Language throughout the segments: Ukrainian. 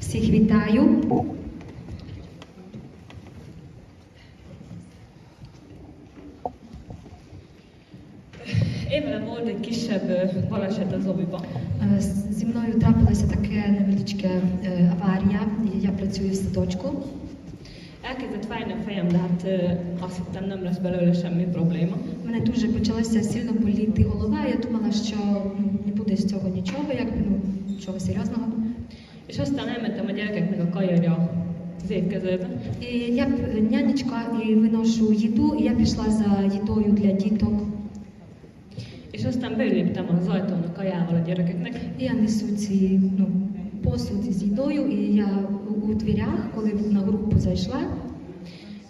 Всіх вітаю. Зі мною трапилася таке невеличке е, аварія. Я працюю в садочку. Elkezdett fájni a fejem, de hát azt hittem nem lesz belőle semmi probléma. Мене дуже почалася сильно боліти голова. Я думала, що ну, не буде з цього нічого, якби ну нічого серйозного. És aztán elmentem a gyerekeknek a kajarja az étkezőbe. Я нянечка і виношу їду, і я пішла за їдою для діток. És aztán beléptem az ajtón a kajával a gyerekeknek, я несу ці ну, посуд з їдою, і я у- дверях, коли на групу зайшла,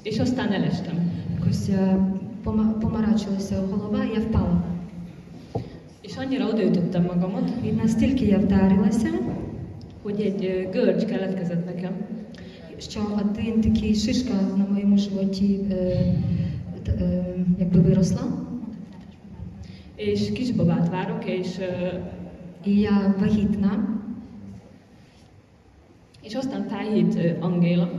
és aztán elestem. якось е, пома- помарачилася голова, і я впала. És annyira odaütöttem magamat, І настільки я вдарилася, hogy egy ö, görcs keletkezett nekem, що один такий шишка на моєму животі е, т- е, якби виросла, és kisbabát várok, és, ö, і я вагітна. és aztán felhívt ö, Angéla,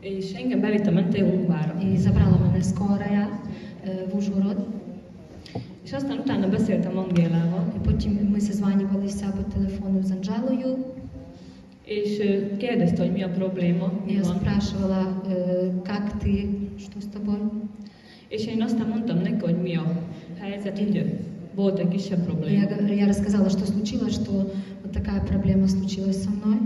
és engem bevitt a mentőmunkvára. І забрала мене скорая е, в Ужгород. És aztán utána beszéltem Angélával, І потім ми зізванювалися по телефону з Анжелою. és kérdezte, hogy mi a probléma, mi я спрашивала, е, як ти, що з тобою? És én aztán mondtam neki, hogy mi a helyzet, ö, volt egy kisebb probléma. Я, я рассказала, что случилось, что вот такая проблема случилась со мной.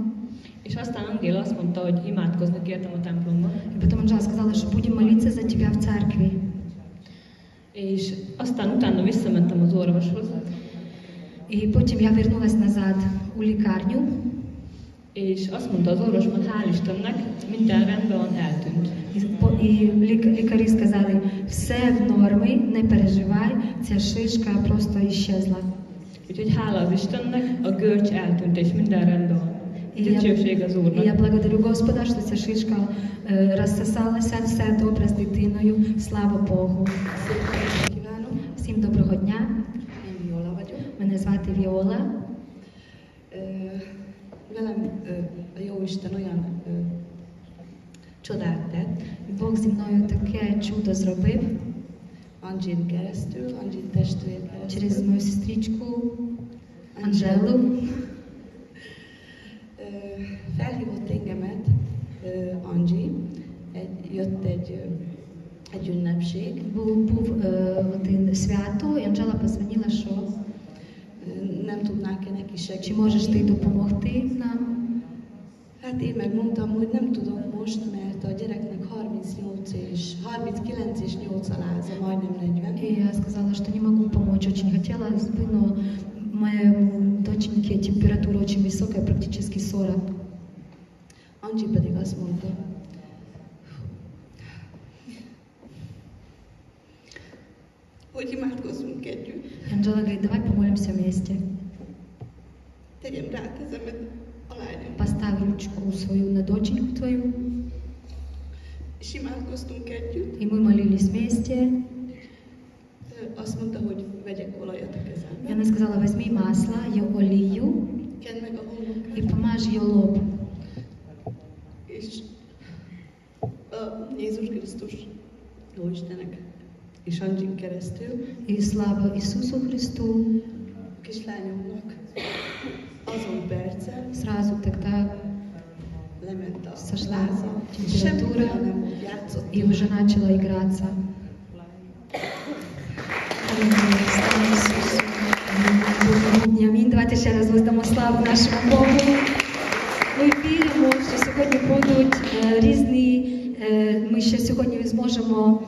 És aztán Angéla azt mondta, hogy imádkozni kértem a templomban. И потом Анжела сказала, что будем молиться за тебя в церкви. És aztán utána visszamentem az orvoshoz, І потім я вернулась назад у лікарню, és azt mondta az orvos, hogy hál' Istennek, minden rendben van, eltűnt. і, по- і лік- лікарі сказали, все в нормі, не переживай, ця шишка просто іщезла. Úgyhogy hála az Istennek, a görcs eltűnt, és minden rendben І я, і я благодарю Господа, що ця шишка е, розсосалася, все добре з дитиною, слава Богу. Всім доброго дня, мене звати Віола. Velem ö, a olyan csodát tett, Бог зі мною таке чудо зробив. Anjin keresztül, Anjin testvér через мою сестричку Анжелу. Ö, Felhívott engemet ö, Anji, egy, jött egy, ö, egy ünnepség, Був, був е, один свято, і Анжела позвонила, що Ö, nem tudnák-e neki чи segíteni. можеш ти допомогти нам? Hát én megmondtam, hogy nem tudok most, mert a gyereknek 38 és 39 és 8 a láza, majdnem 40. И я сказала, что не могу помочь, очень хотелось бы, но моему доченьке температура очень высокая, практически 40. Anji pedig azt mondta, hogy imádkozzunk együtt. И Анжела говорит, давай помолимся вместе. Поставь ручку свою на доченьку твою. И мы молились вместе. Azt mondta, hogy vegyek olajat a И она сказала, возьми масло, ее олию Kedd meg a и помажь ее лоб. И слава Иисусу Христу. Сразу тогда játszott. и уже начала играться. Воздамо славу нашому Богу. Ми віримо, що сьогодні будуть е, різні, е, ми ще сьогодні зможемо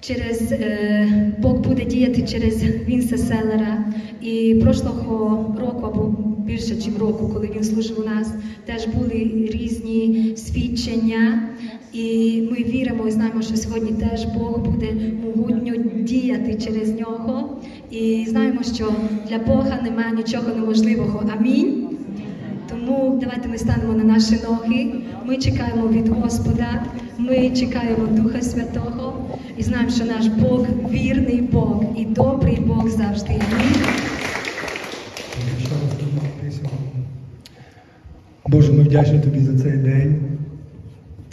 через е, Бог буде діяти через Вінса Селера. І прошлого року, або більше, ніж року, коли він служив у нас, теж були різні свідчення. І ми віримо і знаємо, що сьогодні теж Бог буде могутньо діяти через нього. І знаємо, що для Бога немає нічого неможливого. Амінь. Тому давайте ми станемо на наші ноги. Ми чекаємо від Господа, ми чекаємо Духа Святого і знаємо, що наш Бог вірний Бог і добрий Бог завжди. Боже, ми вдячні тобі за цей день.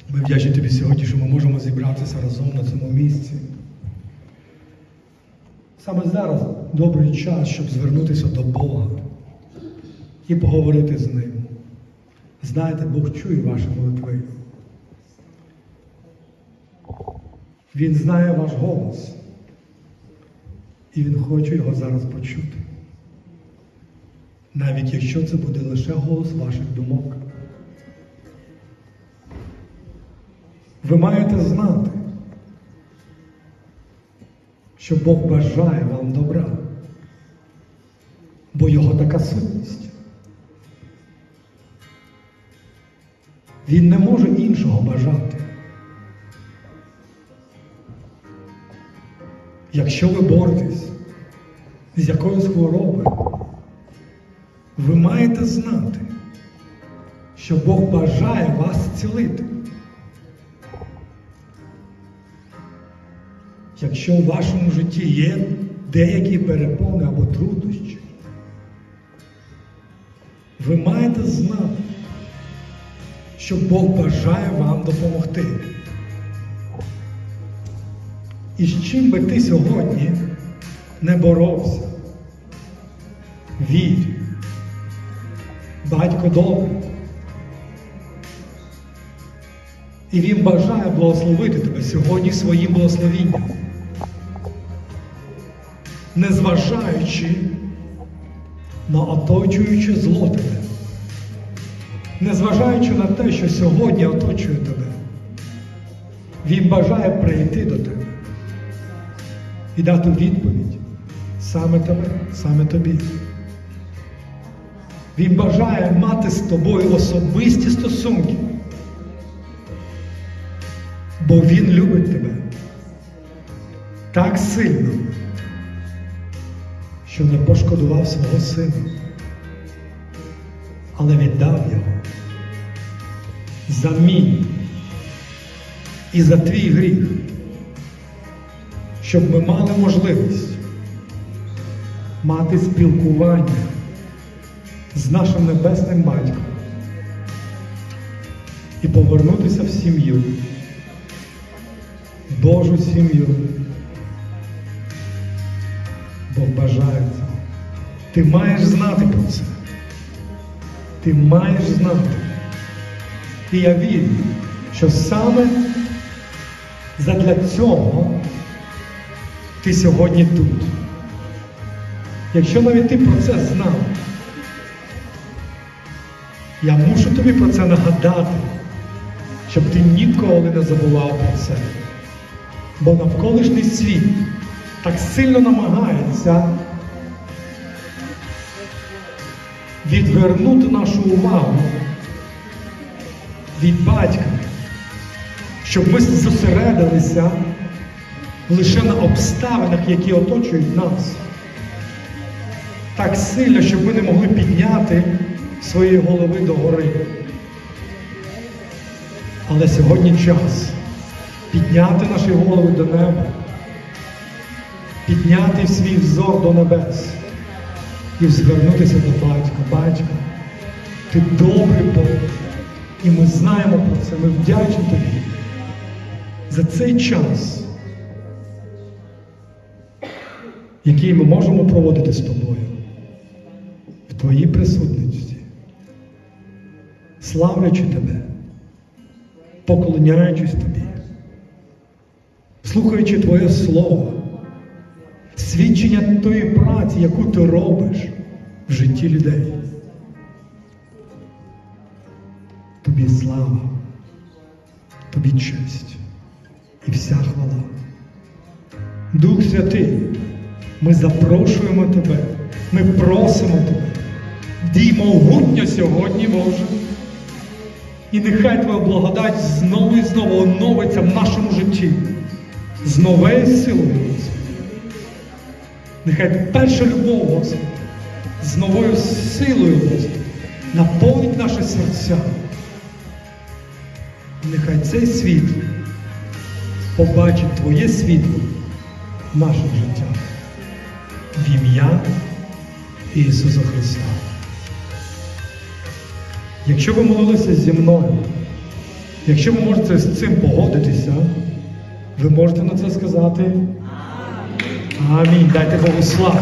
Ми вдячні тобі сьогодні, що ми можемо зібратися разом на цьому місці. Саме зараз добрий час, щоб звернутися до Бога і поговорити з ним. Знаєте, Бог чує ваші молитви. Він знає ваш голос. І Він хоче його зараз почути. Навіть якщо це буде лише голос ваших думок. Ви маєте знати, що Бог бажає вам добра, бо Його така сутність. Він не може іншого бажати. Якщо ви боретесь з якоюсь хворобою, ви маєте знати, що Бог бажає вас зцілити. Якщо в вашому житті є деякі перепони або труднощі, ви маєте знати, що Бог бажає вам допомогти. І з чим би ти сьогодні не боровся? Вірь, батько добрий. І він бажає благословити тебе сьогодні своїм благословінням. Незважаючи на оточуюче зло тебе. Незважаючи на те, що сьогодні оточує тебе, він бажає прийти до тебе і дати відповідь саме тебе, саме тобі. Він бажає мати з тобою особисті стосунки, бо Він любить тебе так сильно, що не пошкодував свого сина, але віддав його за мій і за твій гріх щоб ми мали можливість мати спілкування з нашим небесним батьком і повернутися в сім'ю, Божу сім'ю. Бог бажає. Ти маєш знати про це. Ти маєш знати. І я вірю, що саме задля цього ти сьогодні тут. Якщо навіть ти про це знав, я мушу тобі про це нагадати, щоб ти ніколи не забував про це. Бо навколишній світ так сильно намагається відвернути нашу увагу від батька, щоб ми зосередилися лише на обставинах, які оточують нас. Так сильно, щоб ми не могли підняти свої голови до гори. Але сьогодні час підняти наші голови до неба, підняти свій взор до небес і звернутися до батька. Батька, ти добрий Бог. І ми знаємо про це, ми вдячні тобі за цей час який ми можемо проводити з тобою в твоїй присутності, славлячи тебе, поклоняючись тобі, слухаючи Твоє Слово, свідчення тої праці, яку ти робиш в житті людей. Тобі слава, тобі честь і вся хвала. Дух Святий. Ми запрошуємо Тебе, ми просимо Тебе. Дій могутньо сьогодні, Боже. І нехай Твоя благодать знову і знову оновиться в нашому житті з новою силою. Нехай перша любов, Господи, з новою силою, Господи, наповнить наші серця. Нехай цей світ побачить Твоє світло в наших життях в ім'я Ісуса Христа. Якщо ви молилися зі мною, якщо ви можете з цим погодитися, ви можете на це сказати Амінь. Дайте Богу славу.